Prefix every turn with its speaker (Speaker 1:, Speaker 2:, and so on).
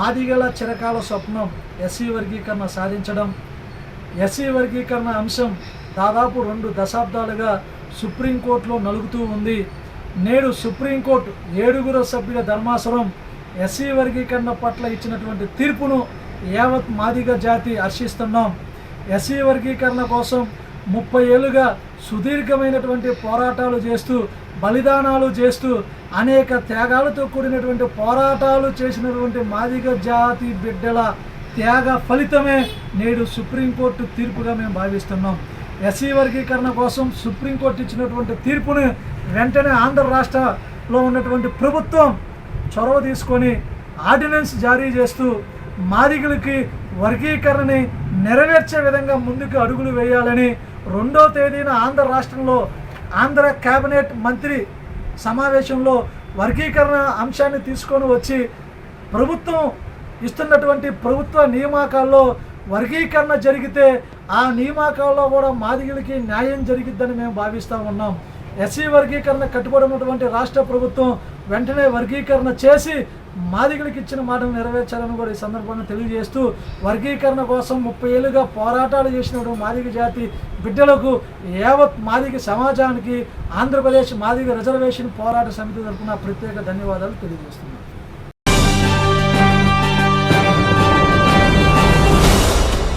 Speaker 1: మాదిగల చిరకాల స్వప్నం ఎస్సీ వర్గీకరణ సాధించడం. ఎస్సీ వర్గీకరణ అంశం దాదాపు రెండు దశాబ్దాలుగా సుప్రీంకోర్టులో నలుగుతూ ఉంది. నేడు సుప్రీంకోర్టు ఏడుగురు సభ్యుల ధర్మాసనం ఎస్సీ వర్గీకరణ పట్ల ఇచ్చినటువంటి తీర్పును యావత్ మాదిగ జాతి హర్షిస్తున్నాం. ఎస్సీ వర్గీకరణ కోసం ముప్పై ఏళ్ళుగా సుదీర్ఘమైనటువంటి పోరాటాలు చేస్తూ బలిదానాలు చేస్తూ అనేక త్యాగాలతో కూడినటువంటి పోరాటాలు చేసినటువంటి మాదిగ జాతి బిడ్డల త్యాగ ఫలితమే నేడు సుప్రీంకోర్టు తీర్పుగా మేము భావిస్తున్నాం. ఎస్సీ వర్గీకరణ కోసం సుప్రీంకోర్టు ఇచ్చినటువంటి తీర్పుని వెంటనే ఆంధ్ర రాష్ట్రలో ఉన్నటువంటి ప్రభుత్వం చొరవ తీసుకొని ఆర్డినెన్స్ జారీ చేస్తూ మాదిగలకి వర్గీకరణని నెరవేర్చే విధంగా ముందుకు అడుగులు వేయాలని రెండో తేదీన ఆంధ్ర రాష్ట్రంలో ఆంధ్ర కేబినెట్ మంత్రి సమావేశంలో వర్గీకరణ అంశాన్ని తీసుకొని వచ్చి ప్రభుత్వం ఇస్తున్నటువంటి ప్రభుత్వ నియామకాల్లో వర్గీకరణ జరిగితే ఆ నియామకాల్లో కూడా మాదిగలకి న్యాయం జరిగిద్దని మేము భావిస్తూ ఉన్నాం. ఎస్సీ వర్గీకరణ కట్టుబడి ఉన్నటువంటి రాష్ట్ర ప్రభుత్వం వెంటనే వర్గీకరణ చేసి మాదిగలకు ఇచ్చిన మాటను నెరవేర్చాలని కూడా ఈ సందర్భంగా తెలియజేస్తూ వర్గీకరణ కోసం ముప్పై ఏళ్ళుగా పోరాటాలు చేసినటువంటి మాదిగ జాతి బిడ్డలకు యావత్ మాదిగ సమాజానికి ఆంధ్రప్రదేశ్ మాదిగ రిజర్వేషన్ పోరాట సమితి తరఫున ప్రత్యేక ధన్యవాదాలు తెలియజేస్తున్నాను